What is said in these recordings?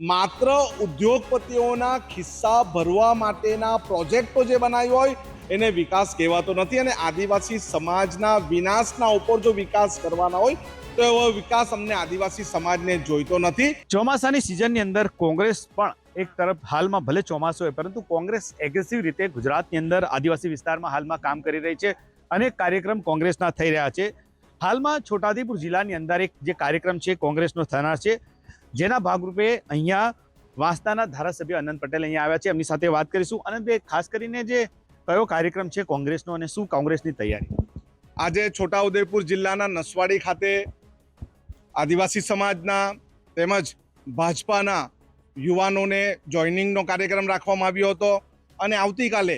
માત્ર ઉદ્યોગપતિઓના ખિસ્સા ભરવા માટેના પ્રોજેક્ટો જે બનાવ્યો હોય, એને વિકાસ કહેવાતો નથી અને આદિવાસી સમાજના વિનાશના ઉપર જો વિકાસ કરવાના હોય, તો એવો વિકાસ અમને આદિવાસી સમાજને જોઈતો નથી. ચોમાસાની સિઝનની અંદર કોંગ્રેસ પણ એક તરફ હાલમાં ભલે ચોમાસું હોય, પરંતુ કોંગ્રેસ એગ્રેસિવ રીતે ગુજરાતની અંદર આદિવાસી વિસ્તારમાં હાલમાં કામ કરી રહી છે અનેક કાર્યક્રમ કોંગ્રેસના થઈ રહ્યા છે. હાલમાં છોટાઉદેપુર જિલ્લાની અંદર એક જે કાર્યક્રમ છે, કોંગ્રેસનો થનાર છે જેના ભાગરૂપે અહીંયા વાંસદાના ધારાસભ્ય અનંત પટેલ અહીંયા આવ્યા છે. એમની સાથે વાત કરીશું. અનંતભાઈ ખાસ કરીને જે કયો કાર્યક્રમ છે કોંગ્રેસનો અને શું કોંગ્રેસની તૈયારી? આજે છોટાઉદેપુર જિલ્લાના નસવાડી ખાતે આદિવાસી સમાજના તેમજ ભાજપાના યુવાનોને જોઈનિંગનો કાર્યક્રમ રાખવામાં આવ્યો હતો અને આવતીકાલે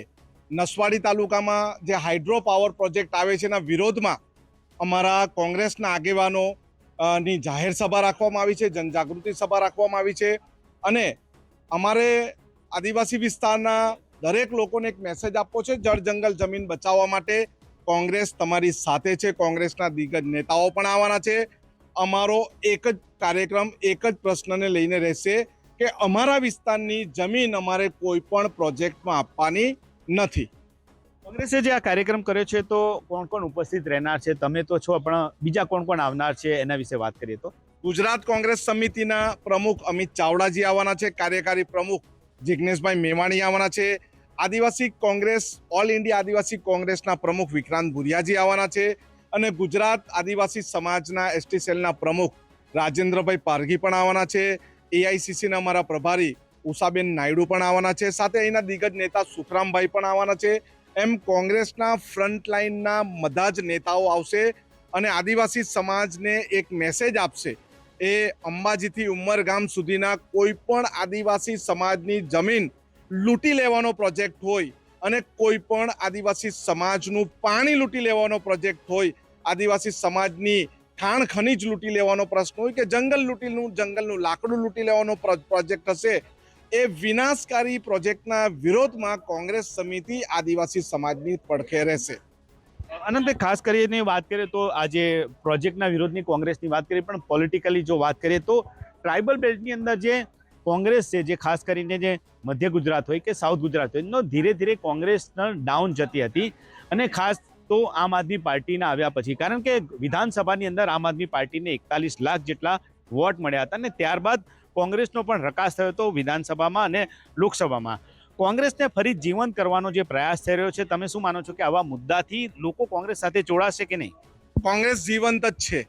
નસવાડી તાલુકામાં જે હાઇડ્રો પાવર પ્રોજેક્ટ આવે છે એના વિરોધમાં અમારા કોંગ્રેસના આગેવાનો ની જાહેર સભા રાખવામાં આવી છે, જનજાગૃતિ સભા રાખવામાં આવી છે. અને અમારે આદિવાસી વિસ્તારના દરેક લોકોને એક મેસેજ આપવો છે, જળ જંગલ જમીન બચાવવા માટે. કોંગ્રેસ તમારી સાથે છે, કોંગ્રેસના દિગ્ગજ નેતાઓ પણ આવવાના છે. અમારો એક જ કાર્યક્રમ, એક જ પ્રશ્નને લઈને રહેશે કે અમારા વિસ્તારની જમીન અમારે કોઈ પણ પ્રોજેક્ટમાં આપવાની નથી. કોંગ્રેસે જે આ કાર્યક્રમ કર્યો છે, તો કોણ કોણ ઉપસ્થિત રહેનાર છે? તમે તો છો, પણ બીજા કોણ કોણ આવનાર છે એના વિશે વાત કરીએ તો. ગુજરાત કોંગ્રેસ સમિતિના પ્રમુખ અમિત ચાવડાજી આવવાના છે, કાર્યકારી પ્રમુખ જિજ્ઞેશભાઈ મેવાણી આવવાના છે, આદિવાસી કોંગ્રેસ, ઓલ ઇન્ડિયા આદિવાસી કોંગ્રેસના પ્રમુખ વિક્રાંત ભુરિયાજી આવવાના છે અને ગુજરાત આદિવાસી સમાજના એસટી સેલના પ્રમુખ રાજેન્દ્રભાઈ પારઘી પણ આવવાના છે, એઆઈસીસીના અમારા પ્રભારી ઉષાબેન નાયડુ પણ આવવાના છે, સાથે અહીંના દિગ્ગજ નેતા સુખરામભાઈ પણ આવવાના છે એમ કોંગ્રેસના ફ્રન્ટ લાઇનના બધા જ નેતાઓ આવશે અને આદિવાસી સમાજને એક મેસેજ આપશે. એ અંબાજીથી ઉમરગામ સુધીના કોઈ પણ આદિવાસી સમાજની જમીન લૂંટી લેવાનો પ્રોજેક્ટ હોય અને કોઈ પણ આદિવાસી સમાજનું પાણી લૂંટી લેવાનો પ્રોજેક્ટ હોય, આદિવાસી સમાજની ખાણ ખનીજ લૂંટી લેવાનો પ્રશ્ન હોય કે જંગલ લૂંટીનું, જંગલનું લાકડું લૂંટી લેવાનો પ્રોજેક્ટ હશે એ વિનાશકારી પ્રોજેક્ટના વિરોધમાં કોંગ્રેસ સમિતિ આદિવાસી સમાજની પડખે રહેશે. અનંતભાઈ ખાસ કરીને વાત કરીએ તો આજે પ્રોજેક્ટના વિરોધની કોંગ્રેસની વાત કરીએ, પણ પોલિટિકલી જો વાત કરીએ તો ટ્રાઇબલ બેલ્ટની અંદર જે કોંગ્રેસ છે, જે ખાસ કરીને જે મધ્ય ગુજરાત હોય કે સાઉથ ગુજરાત હોય એનો ધીરે ધીરે કોંગ્રેસ ડાઉન જતી હતી અને ખાસ તો આમ આદમી પાર્ટીના આવ્યા પછી. કારણ કે વિધાનસભાની અંદર આમ આદમી પાર્ટીને એકતાલીસ લાખ જેટલા વોટ મળ્યા હતા અને ત્યારબાદ કોંગ્રેસનો પણ રકાસ થયો હતો વિધાનસભામાં અને લોકસભામાં. કોંગ્રેસને ફરી જીવંત કરવાનો જે પ્રયાસ થઈ રહ્યો છે, તમે શું માનો છો કે આવા મુદ્દાથી લોકો કોંગ્રેસ સાથે જોડાશે કે નહીં? કોંગ્રેસ જીવંત જ છે.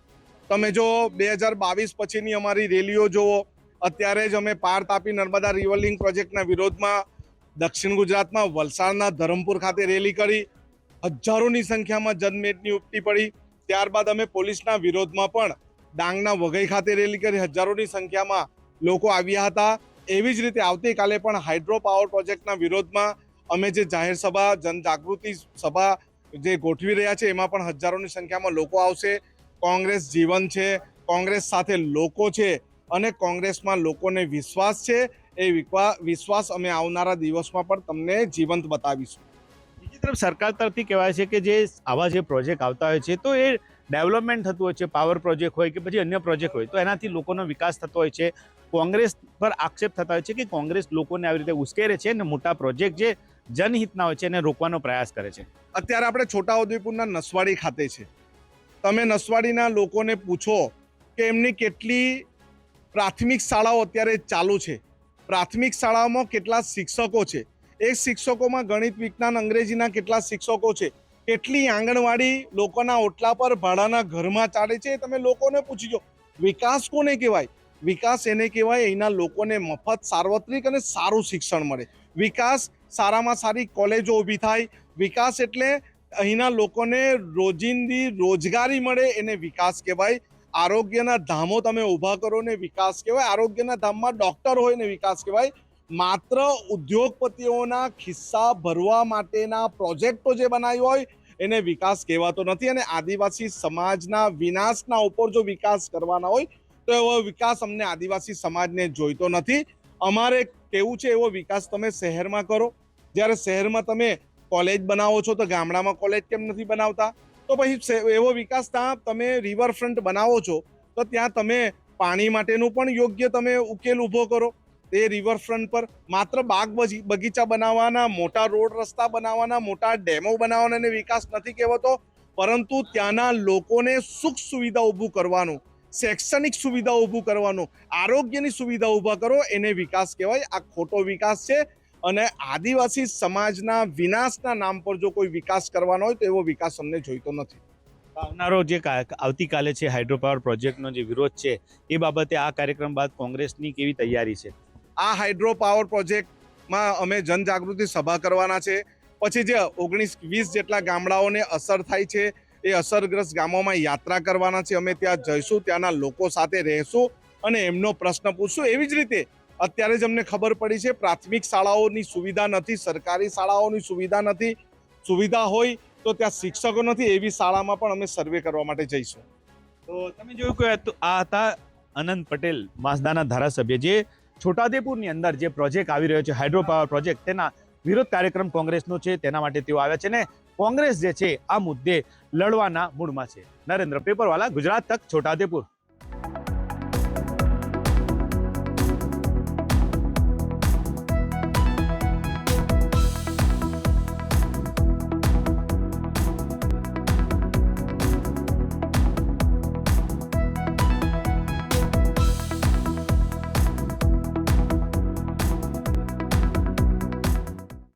તમે જો બે હજાર બાવીસ પછીની અમારી રેલીઓ જુઓ, અત્યારે જ અમે પાર તાપી નર્મદા રિવરલિંગ પ્રોજેક્ટના વિરોધમાં દક્ષિણ ગુજરાતમાં વલસાડના ધરમપુર ખાતે રેલી કરી, હજારોની સંખ્યામાં જનમેદની ઉપટી પડી. ત્યારબાદ અમે પોલીસના વિરોધમાં પણ ડાંગના વઘઈ ખાતે રેલી કરી, હજારોની સંખ્યામાં લોકો આવ્યા હતા. એવી જ રીતે આવતીકાલે પણ હાઇડ્રો પાવર પ્રોજેક્ટના વિરોધમાં અમે જે જાહેર સભા, જનજાગૃતિ સભા જે ગોઠવી રહ્યા છે, એમાં પણ હજારોની સંખ્યામાં લોકો આવશે. કોંગ્રેસ જીવન છે, કોંગ્રેસ સાથે લોકો છે અને કોંગ્રેસમાં લોકોને વિશ્વાસ છે. એ વિશ્વાસ અમે આવનારા દિવસમાં પણ તમને જીવંત બતાવીશું. બીજી તરફ સરકાર તરફથી કહેવાય છે કે જે આવા જે પ્રોજેક્ટ આવતા હોય છે, તો એ ડેવલપમેન્ટ થતું હોય છે પાવર પ્રોજેક્ટ હોય કે પછી અન્ય પ્રોજેક્ટ હોય, તો એનાથી લોકોનો વિકાસ થતો હોય છે. કોંગ્રેસ પર આક્ષેપ થતા હોય છે કે કોંગ્રેસ લોકોને આવી રીતે ઉશ્કેરે છે અને મોટા પ્રોજેક્ટ જે જનહિતના હોય છે એને રોકવાનો પ્રયાસ કરે છે. અત્યારે આપણે છોટાઉદેપુરના નસવાડી ખાતે છે. તમે નસવાડીના લોકોને પૂછો કે એમની કેટલી પ્રાથમિક શાળાઓ અત્યારે ચાલુ છે. પ્રાથમિક શાળાઓમાં કેટલા શિક્ષકો છે? એ શિક્ષકોમાં ગણિત, વિજ્ઞાન, અંગ્રેજીના કેટલા શિક્ષકો છે? કેટલી આંગણવાડી લોકોના ઓટલા પર ભાડાના ઘરમાં ચાલે છે તમે લોકોને પૂછજો વિકાસ કોને કહેવાય? વિકાસ એને કહેવાય અહીંના લોકોને મફત સાર્વત્રિક અને સારું શિક્ષણ મળે. વિકાસ સારામાં સારી કોલેજો ઊભી થાય. વિકાસ એટલે અહીંના લોકોને રોજિંદી રોજગારી મળે એને વિકાસ કહેવાય. આરોગ્યના ધામો તમે ઊભા કરો ને વિકાસ કહેવાય. આરોગ્યના ધામમાં ડૉક્ટર હોય ને વિકાસ કહેવાય. માત્ર ઉદ્યોગપતિઓના ખિસ્સા ભરવા માટેના પ્રોજેક્ટો જે બનાવ્યો હોય એને વિકાસ કહેવાતો નથી અને આદિવાસી સમાજના વિનાશના ઉપર જો વિકાસ કરવાના હોય, તો એવો વિકાસ અમને આદિવાસી સમાજને જોઈતો નથી. અમારે કેવું છે એવો વિકાસ તમે શહેરમાં કરો. જ્યારે શહેરમાં તમે કોલેજ બનાવો છો તો ગામડામાં કોલેજ કેમ નથી બનાવતા? તો પછી એવો વિકાસ ત્યાં તમે રિવરફ્રન્ટ બનાવો છો, તો ત્યાં તમે પાણી માટેનું પણ યોગ્ય તમે ઉકેલ ઊભો કરો. એ રિવરફ્રન્ટ પર માત્ર બાગ બગીચા બનાવવાના, મોટા રોડ રસ્તા બનાવવાના, મોટા ડેમો બનાવવાના અને વિકાસ નથી કહેવાતો, પરંતુ ત્યાંના લોકોને સુખ સુવિધા ઊભું કરવાનું, શૈક્ષણિક સુવિધા ઊભું કરવાનું, આરોગ્યની સુવિધા ઊભા કરો, એને વિકાસ કહેવાય. આ ખોટો વિકાસ છે અને આદિવાસી સમાજના વિનાશના નામ પર જો કોઈ વિકાસ કરવાનો હોય તો એવો વિકાસ અમને જોઈતો નથી. આવનારો જે આવતીકાલે છે હાઇડ્રોપાવર પ્રોજેક્ટનો જે વિરોધ છે, એ બાબતે આ કાર્યક્રમ બાદ કોંગ્રેસની કેવી તૈયારી છે? આ હાઇડ્રો પાવર પ્રોજેક્ટમાં અમે જનજાગૃતિ સભા કરવાના છે. પછી જે ઓગણીસ વીસ જેટલા ગામડાઓને અસર થાય છે, એ અસરગ્રસ્ત ગામોમાં યાત્રા કરવાના છે. અમે ત્યાં જઈશું, ત્યાંના લોકો સાથે રહેશું અને એમનો પ્રશ્ન પૂછશું. એવી જ રીતે અત્યારે જ અમને ખબર પડી છે, પ્રાથમિક શાળાઓની સુવિધા નથી, સરકારી શાળાઓની સુવિધા નથી. સુવિધા હોય તો ત્યાં શિક્ષકો નથી, એવી શાળામાં પણ અમે સર્વે કરવા માટે જઈશું. તો તમે જોયું કે આ હતા અનંત પટેલ, માસદાના ધારાસભ્ય, જે છોટાદેપુરની અંદર જે પ્રોજેક્ટ આવી રહ્યો છે હાઇડ્રો પાવર પ્રોજેક્ટ તેના વિરોધ કાર્યક્રમ કોંગ્રેસનો છે, તેના માટે તેઓ આવ્યા છે ને કોંગ્રેસ જે છે, આ મુદ્દે લડવાના મૂડમાં છે. નરેન્દ્ર પેપરવાલા, ગુજરાત તક છોટાદેપુર